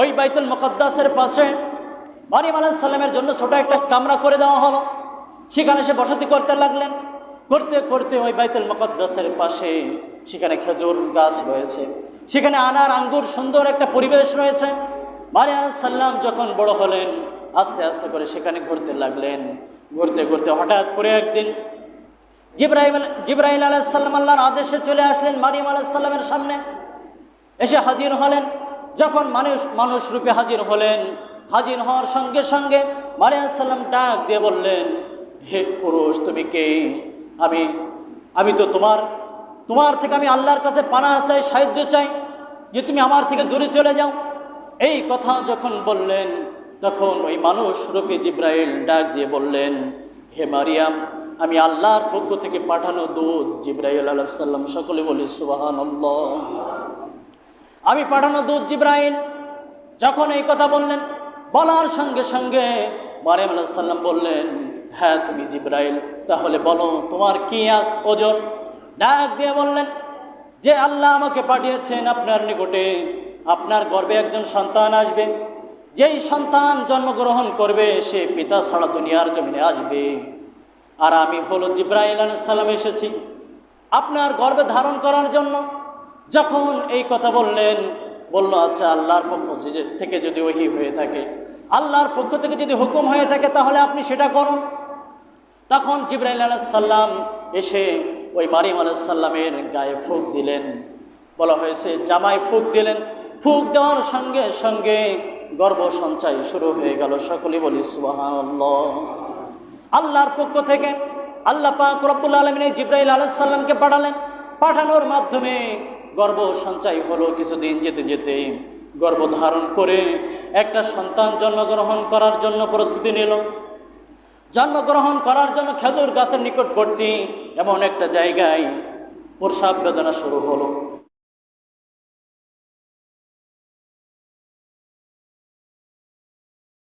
ওই বাইতুল মুকদ্দাসের পাশে মারিয়াম আলাহ সাল্লামের জন্য ছোট একটা কামরা করে দেওয়া হলো। সেখানে সে বসতি করতে লাগলেন। করতে করতে ওই বাইতুল মুকদ্দাসের পাশে সেখানে খেজুর গাছ রয়েছে। সেখানে আনার আঙ্গুর সুন্দর একটা পরিবেশ রয়েছে। আলাহ সাল্লাম যখন বড় হলেন, আস্তে আস্তে করে সেখানে ঘুরতে লাগলেন। ঘুরতে ঘুরতে হঠাৎ করে একদিন জিব্রাহিম জিব্রাহিল আলাইসাল্লাম আল্লাহর আদেশে চলে আসলেন মারিয়াম আলাইসাল্লামের সামনে। এসে হাজির হলেন। যখন মানুষ মানুষ রূপে হাজির হলেন, হাজির হওয়ার সঙ্গে সঙ্গে মারিয়াম সাল্লাম ডাক দিয়ে বললেন, হে পুরুষ, তুমি কে? আমি আমি তো তোমার তোমার থেকে আমি আল্লাহর কাছে পানা চাই, সাহায্য চাই, যে তুমি আমার থেকে দূরে চলে যাও। এই কথা যখন বললেন, তখন ওই মানুষ রূপে জিব্রাইল ডাক দিয়ে বললেন, হে মারিয়াম, আমি আল্লাহর পক্ষ থেকে পাঠানো দূত জিব্রাইল আলাহ সাল্লাম সকলে বলি সুবাহান আমি পাঠানো দূত জিব্রাইল। যখন এই কথা বললেন, বলার সঙ্গে সঙ্গে মারিয়াম আলাহ সাল্লাম বললেন হ্যাঁ তুমি জিব্রাইল, তাহলে বলো, তোমার কি আস ওজন? ডাক দিয়ে বললেন, যে আল্লাহ আমাকে পাঠিয়েছেন আপনার নিকটে, আপনার গর্বে একজন সন্তান আসবে। যেই সন্তান জন্মগ্রহণ করবে, সে পিতা ছাড়া দুনিয়ার জমিনে আসবে। আর আমি হলো জিব্রাইল সালাম এসেছি। আপনার গর্বে ধারণ করার জন্য যখন এই কথা বললেন, বলল আচ্ছা আল্লাহর পক্ষ থেকে যদি ওহি হয়ে থাকে, আল্লাহর পক্ষ থেকে যদি হুকুম হয়ে থাকে, তাহলে আপনি সেটা করুন। তখন জিব্রাইল আলাইসাল্লাম এসে ওই মারিম আলাইসাল্লামের গায়ে ফুক দিলেন। বলা হয়েছে, জামায় ফুক দিলেন। ফুক দেওয়ার সঙ্গে সঙ্গে গর্ব সঞ্চয় শুরু হয়ে গেল। সকলে বলি, সুবহানাল্লাহ। আল্লাহর পক্ষ থেকে আল্লাহ পাক রব্বুল আলমিন জিব্রাইল আলাইসাল্লামকে পাঠালেন। পাঠানোর মাধ্যমে গর্ভ সঞ্চয় হলো কিছুদিন যেতে যেতে। গর্ব ধারণ করে একটা সন্তান জন্মগ্রহণ করার জন্য প্রস্তুতি নিল। জন্মগ্রহণ করার জন্য খেজুর গাছের নিকটবর্তী এমন একটা জায়গায় প্রসাব বেদনা শুরু হলো।